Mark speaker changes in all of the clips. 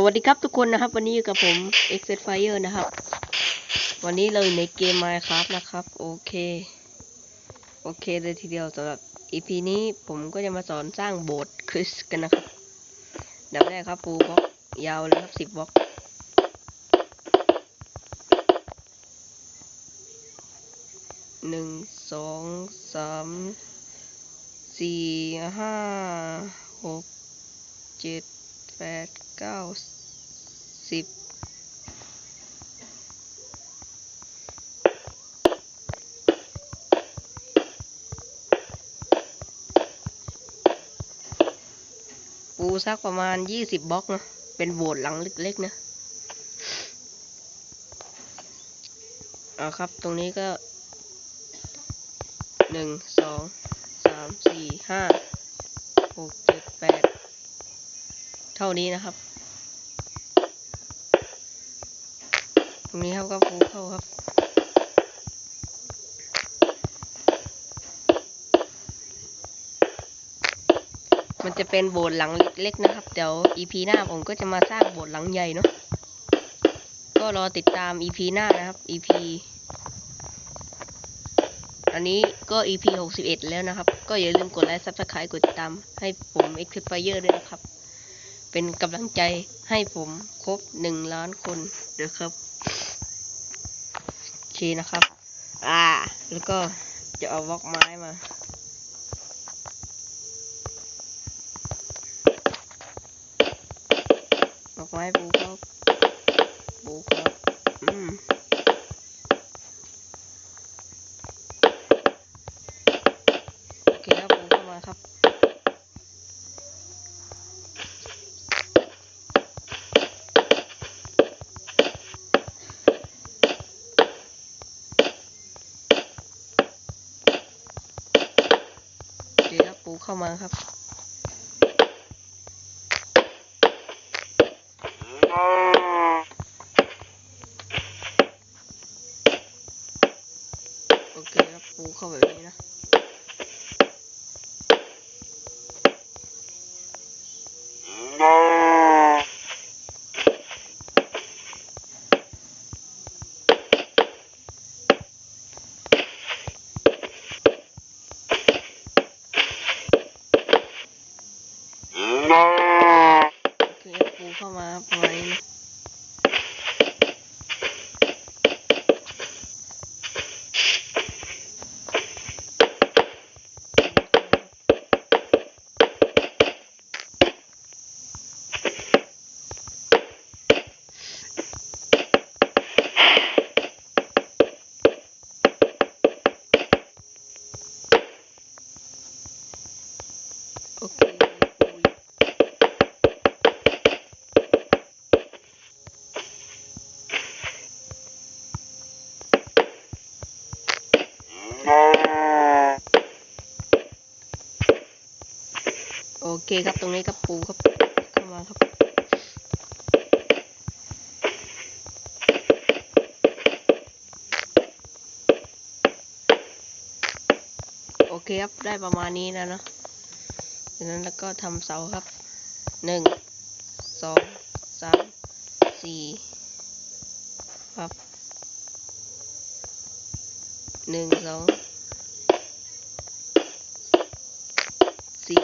Speaker 1: สวัสดีครับทุกคนนะครับ วันนี้อยู่กับผม x f Fire นะครับ วันนี้เราอยู่ในเกม Minecraft นะครับ โอเค โอเคเลยทีเดียวสำหรับ EP นี้ผมก็จะมาสอนสร้างโบสถ์คริสกันนะครับดับแรกครับปูบล็อกยาวเลยครับสิบบล็อกหนึ่งสองสามสี่ห้าหกเจ็ดแปดเก้า สิบปูสักประมาณยี่สิบบล็อกนะ เป็นโบสถ์หลังเล็กๆนะเอาครับ ตรงนี้ก็หนึ่งสองสามสี่ห้าหกเจ็ดแปดเท่านี้นะครับ ตรงนี้ครับก็ปูเข้าครับมันจะเป็นโบสถ์หลังเล็กๆนะครับ เดี๋ยว EP หน้าผมก็จะมาสร้างโบสถ์หลังใหญ่เนาะก็รอติดตาม EP หน้านะครับ EP อันนี้ก็ EP 61 แล้วนะครับ ก็อย่าลืมกดไลค์ Subscribe กดติดตาม ให้ผม x f i r e ด้วยนะครับ เป็นกำลังใจให้ผมครบหนึ่งล้านคนเดี๋ยวครับ เคนะครับ อ่า แล้วก็จะเอาบล็อกไม้มาบล็อกไม้ปูครับปูครับ อืม โอเคครับปูเข้ามาครับ โอเคครับปู เข้ามาครับ โอเคครับปูเข้าแบบนี้นะ โอเคครับปูเข้ามาครับประมาณนี้นะโอเคปูอยู่ โอ เคครับตรงนี้ครับปูครับเข้ามาครับ โอเคครับได้ประมาณนี้แล้วเนอะจากนั้นแล้วก็ทำเสาครับหนึ่งสองสามสี่ครับหนึ่งสอง สี่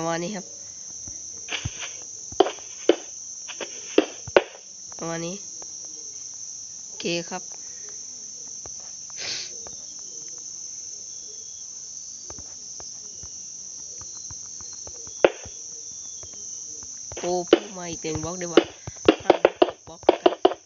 Speaker 1: ประมาณนี้ครับ ประมาณนี้โอเคครับโอ้พูดมาอีกหนึ่งบล็อกดีกว่าห้าบล็อกแล้วกัน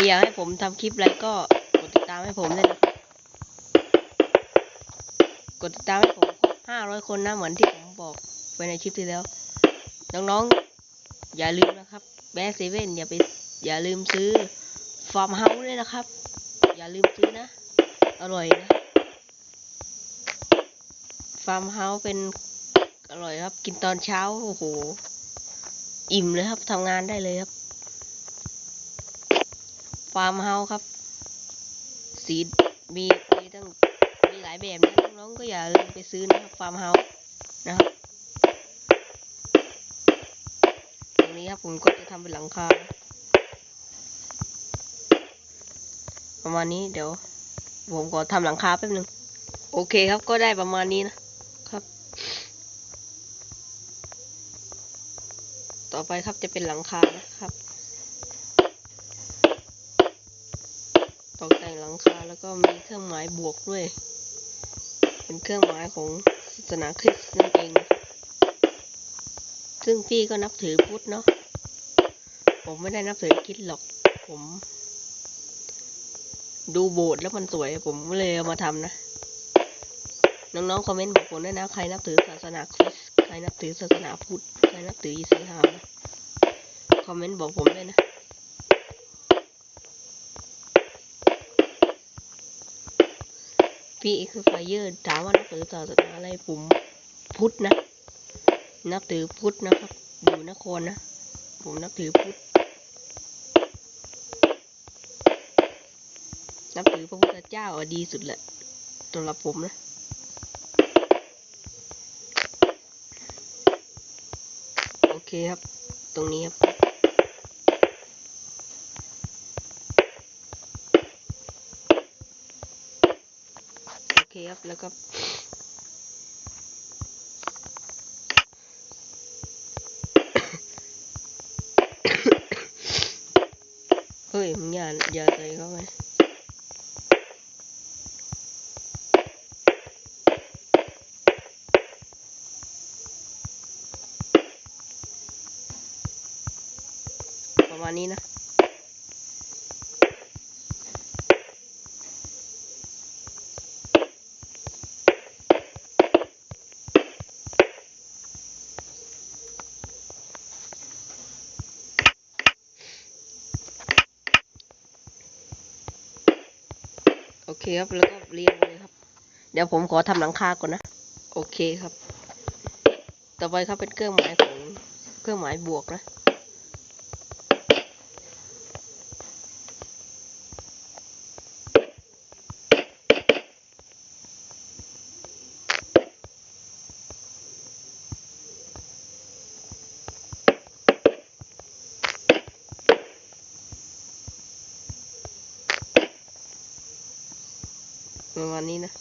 Speaker 1: ครอยากให้ผมทำคลิปอะไรก็กดติดตามให้ผมเลยนะกดติดตามให้ผมครบห้าร้อยคนนะเหมือนที่ผมบอกไปในคลิปที่แล้ว น้องๆ อย่าลืมนะครับแบสเซเว่นอย่าไปอย่าลืมซื้อฟาร์มเฮาส์ด้วยนะครับ อย่าลืมซื้อนะ อร่อยนะฟาร์มเฮาส์เป็นอร่อยครับ กินตอนเช้า โอ้โห อิ่มเลยครับทำงานได้เลยครับ ฟาร์มเฮาส์ครับ สีมีมีตั้งมีหลายแบบนะน้องๆก็อย่าลืมไปซื้อนะครับฟาร์มเฮาส์นะครับตรงนี้ครับผมก็จะทำเป็นหลังคาประมาณนี้เดี๋ยว ผมขอทำหลังคาแป๊บนึง โอเคครับก็ได้ประมาณนี้นะครับ ต่อไปครับจะเป็นหลังคานะครับ ต แต่งหลังคาแล้วก็มีเครื่องหมายบวกด้วย เป็นเครื่องหมายของศาสนาคริสต์นั่นเอง ซึ่งพี่ก็นับถือพุทธเนาะ ผมไม่ได้นับถือคริดหรอก ผม ดูโบสถ์แล้วมันสวย ผมเลยเอามาทำนะ น้องๆคอมเมนต์บอกผมด้วยนะ ใครนับถือศาสนาคริสต์ ใครนับถือศาสนาพุทธ ใครนับถืออิสลามนะ คอมเมนต์บอกผมด้วยนะ พี่เอกคือไฟเยอร์ถามว่านับถือศาสนาอะไรผมพุทธนะ นับถือพุทธนะครับอยู่นครนะ ผมนับถือพุทธนับถือพระพุทธเจ้าอะดีสุดแหละสำหรับผมนะโอเคครับ ตรงนี้ครับ โอเคครับแล้วก็เฮ้ยมึงอย่าอย่าใส่เข้าไปประมาณนี้นะ คครับแล้วก็เรียงเลยครับ เดี๋ยวผมขอทำหลังคาก่อนนะ โอเคครับ ต่อไปครับเป็นเครื่องหมายของเครื่องหมายบวกนะ ประมาณนี้นะ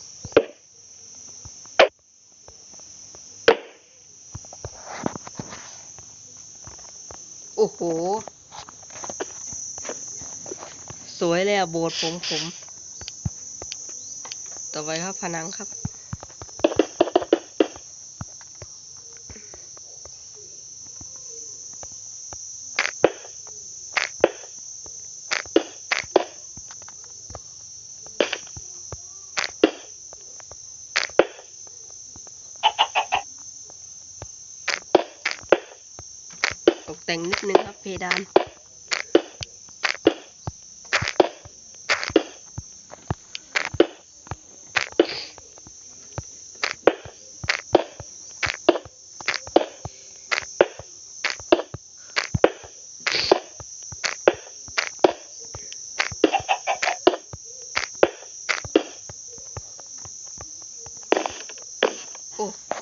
Speaker 1: โอ้โห สวยเลยอะโบสถ์ผมผม ต่อไปครับผนังครับ ตกแต่งนิดนึงครับเพดาน โอ้โห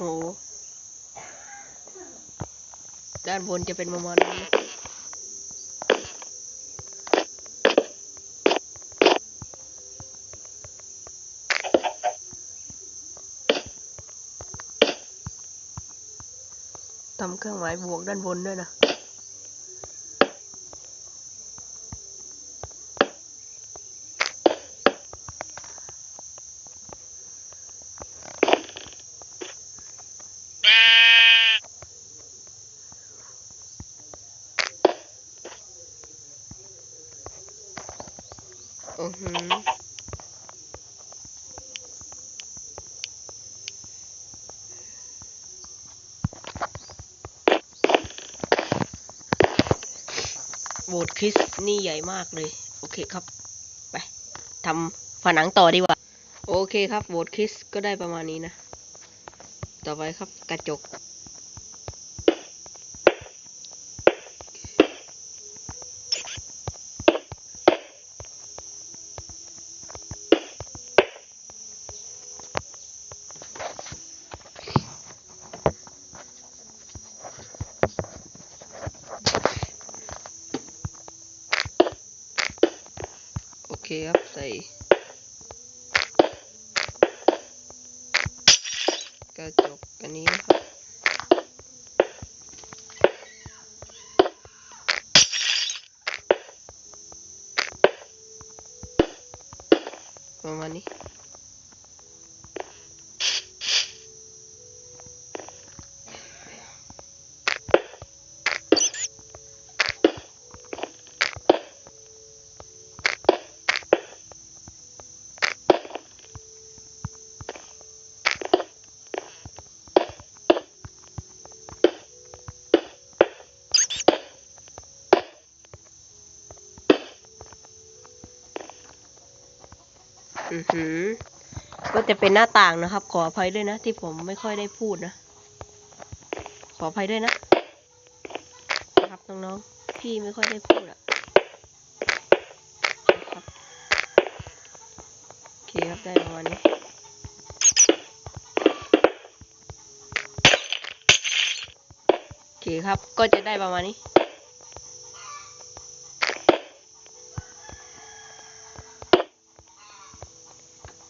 Speaker 1: ด้านบนจะเป็นประมาณนี้นะทำเครื่องหมายบวกด้านบนด้วยนะ โดคริสนี่ใหญ่มากเลย โอเคครับ ไปทำผนังต่อดีกว่า โอเคครับโบดคริสก็ได้ประมาณนี้นะ ต่อไปครับกระจก โอเคครั อือหือ ก็จะเป็นหน้าต่างนะครับ ขออภัยด้วยนะ ที่ผมไม่ค่อยได้พูดนะ ขออภัยด้วยนะนะครับน้องๆ พี่ไม่ค่อยได้พูดอะนะครับโอเคครับได้ประมาณนี้โอเคครับ ก็จะได้ประมาณนี้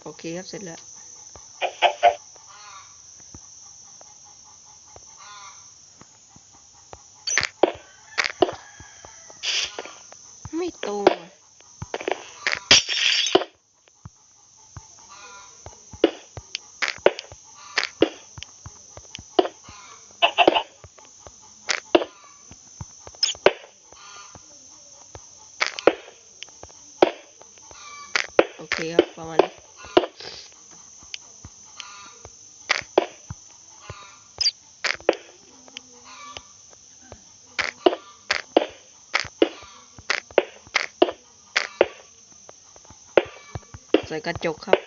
Speaker 1: โอเคครับเสร็จแล้วไม่ตรงอะโอเคครับ ประมาณนี้ ใส่กระจกครับ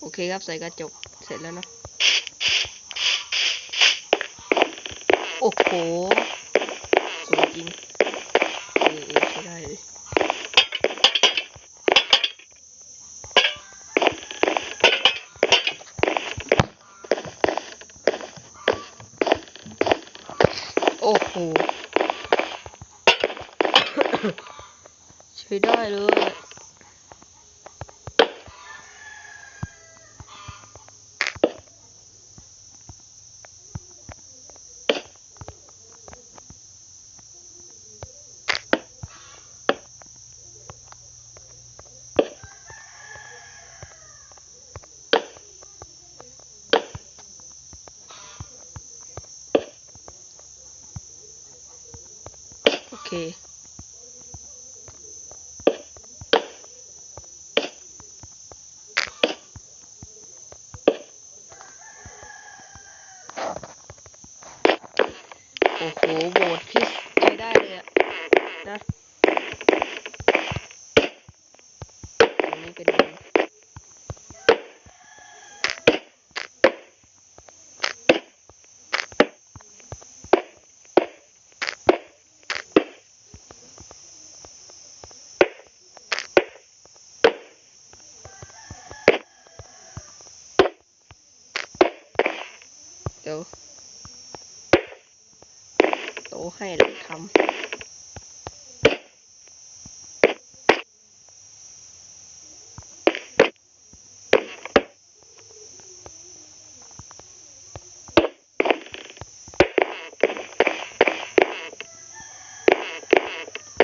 Speaker 1: โอเคครับใส่กระจกเสร็จแล้วเนอะ โอ้โหสวยจริงเออเอใช้ได้เลยโอ้โห ใช้ได้เลย โอเค โอ้โห โบสถ์คริสต์ใช้ได้เลยอะนะอันนี้เป็น เดี๋ยว โตให้เราทำ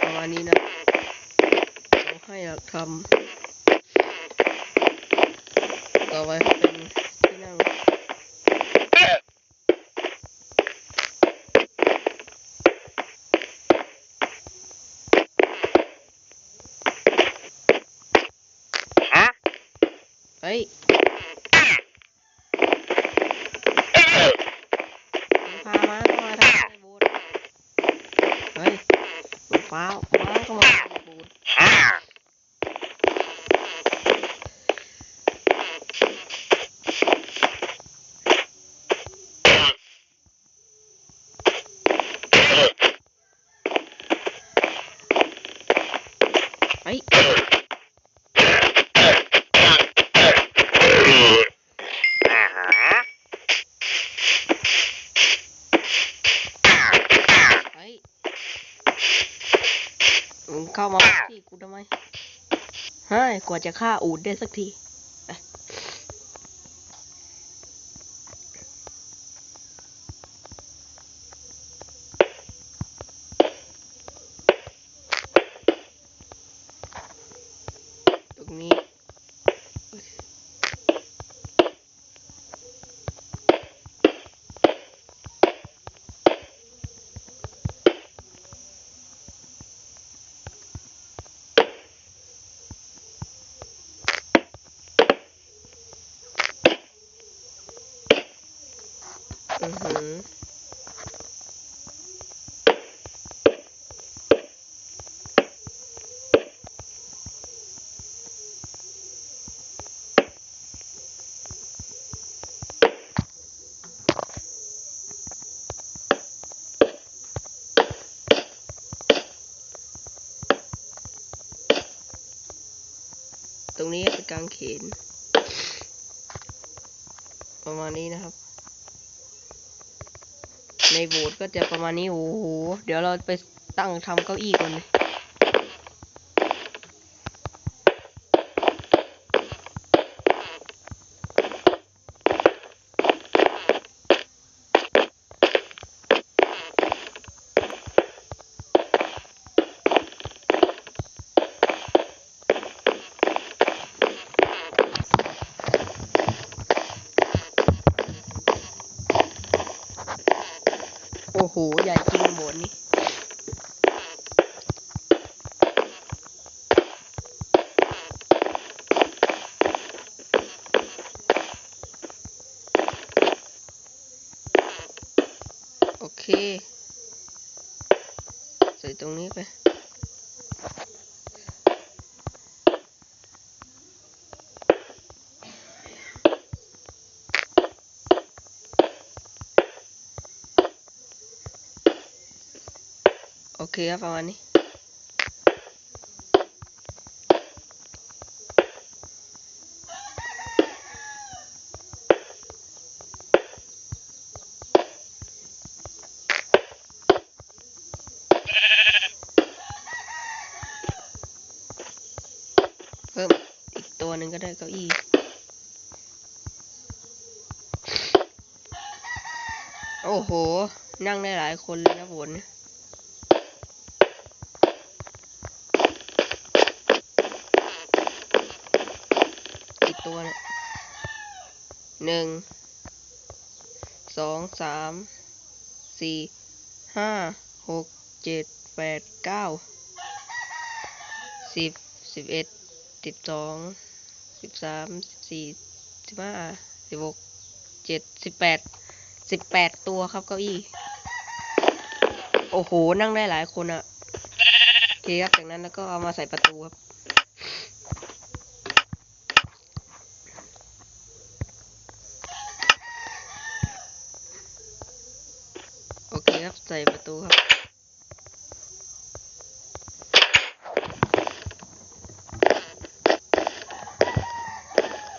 Speaker 1: ประมาณนี้นะโตให้เราทำต่อไปเป็นที่ เฮ้ยพามาเข้ามาทำไมบูดเฮ้ยฟ้าวมาเข้ามาทำบูดเฮ้ย เฮ้ยมึงเข้ามาที่กูทำไมเฮ้ยกว่า จะฆ่าอูดได้สักที กางเขน ประมาณนี้นะครับ ในโบสถ์ก็จะประมาณนี้โอ้โหเดี๋ยวเราไปตั้งทำเก้าอี้ก่อนเลย โอ้โห ใหญ่จริงหมดนี้โอเค ใส่ตรงนี้ไป โอเคครับประมาณนี้เพิ่มอีกตัวหนึ่งก็ได้เก้าอี้โอ้โห นั่งได้หลายคนเลยนะบน ตัวเนี่ยหนึ่งสองสามสี่ห้าหกเจ็ดแปดเก้าสิบสิบเอ็ดสิบสองสิบสามสิบสี่สิบห้าสิบหกเจ็ดสิบแปดสิบแปดตัวครับเก้าอี้ โอ้โห นั่งได้หลายคนอะโอเคครับจากนั้นแล้วก็เอามาใส่ประตูครับ โอเคครับ ใส่ประตูครับ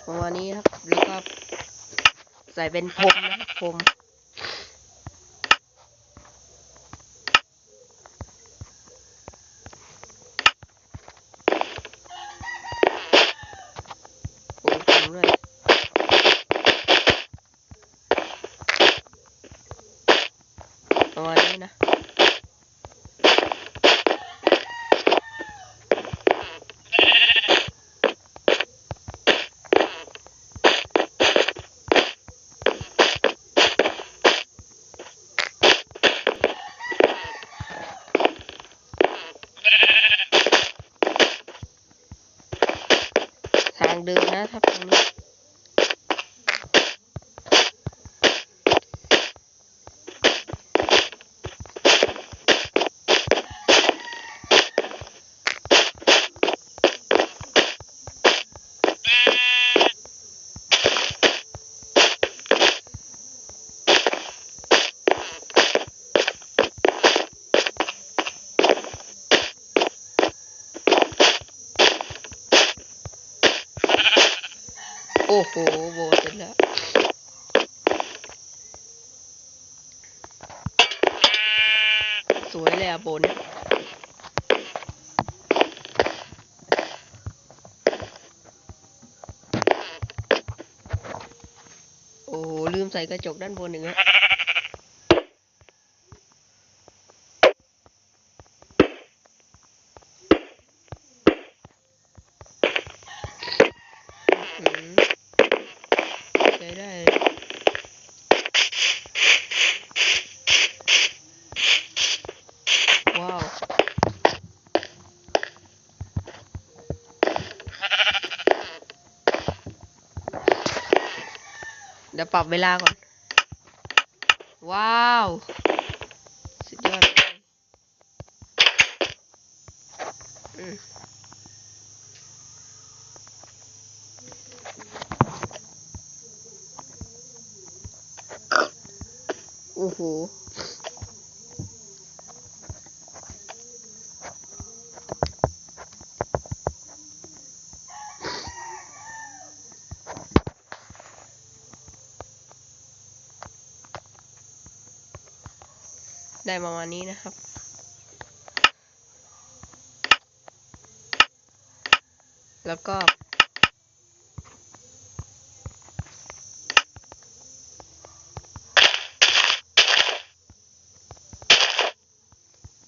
Speaker 1: ประมาณนี้ครับ แล้วก็ใส่เป็นพรมนะครับพรมโอ้พรมด้วยประมาณนี้นะ ทางเดินนะครับตรงนี้ โอ้โหโบ เสร็จแล้วสวยเลยอะโบเนี่ยโอ้โหลืมใส่กระจกด้านบนหนึ่งอะอื้อหือใช้ได้เลยว้าว เดี๋ยว ปรับเวลาก่อน ว้าว สุดยอดเลยอืมโอ้โห ประมาณนี้นะครับ แล้วก็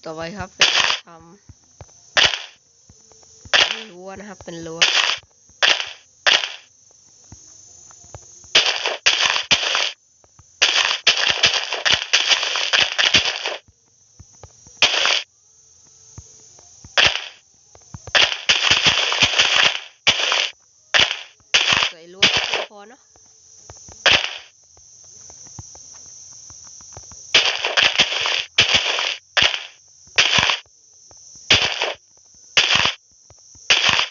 Speaker 1: ต่อไปครับเป็นทำรั้วนะครับ เป็นรั้ว ใส่รั้วพอเนาะ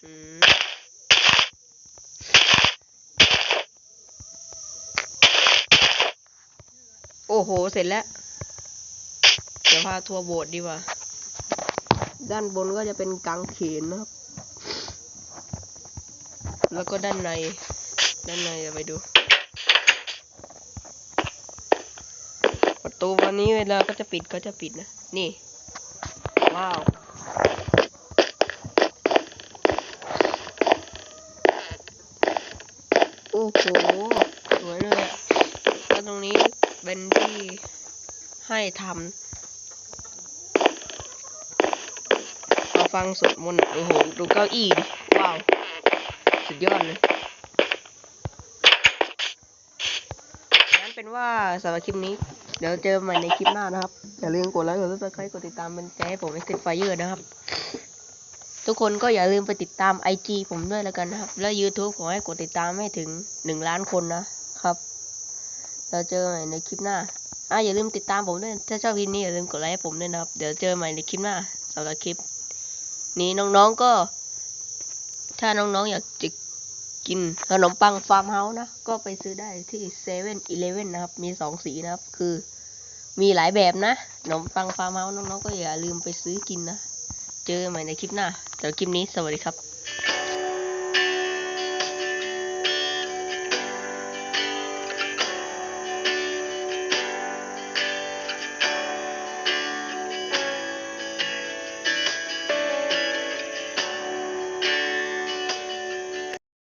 Speaker 1: อืม โอ้โห เสร็จแล้ว เดี๋ยวพาทัวร์โบสถ์ดีกว่า ด้านบนก็จะเป็นกางเขนนะครับ แล้วก็ด้านใน ด้านในเดี๋ยวไปดู ประตูวันนี้เวลาก็จะปิดก็จะปิดนะ นี่ ว้าว โอ้โห สวยเลยอะแล้วตรงนี้เป็นที่ให้ ทำมาฟังสวดมนต์โอ้โห ดูเก้าอี้ดิ ว้าว สุดยอดเลยงั้นเป็นว่าสำหรับคลิปนี้ เดี๋ยวเจอกันใหม่ในคลิปหน้านะครับ อย่าลืมกดไลค์ กดซับสไครต์กดติดตามเป็นใจให้ผมให้ขึ้นไฟเยอร์นะครับ ทุกคนก็อย่าลืมไปติดตาม IG ผมด้วยแล้วกันนะครับ แล้ว YouTube ขอให้กดติดตามให้ถึงหนึ่งล้านคนนะครับเราเจอกันใหม่ในคลิปหน้า อะอย่าลืมติดตามผมด้วย ถ้าชอบคลิปนี้อย่าลืมกดไลค์ให้ผมด้วยนะครับ เดี๋ยวเจอกันใหม่ในคลิปหน้าสำหรับคลิป นี้น้องๆก็ ถ้าน้องๆอยากจะกินขนมปังฟาร์มเฮาส์นะ ก็ไปซื้อได้ที่เซเว่นอีเลเว่นนะครับ มีสองสีนะครับ คือมีหลายแบบนะขนมปังฟาร์มเฮาส์น้องๆก็อย่าลืมไปซื้อกินนะ เจอกันใหม่ในคลิปหน้าสำหรับคลิปนี้สวัสดีครับ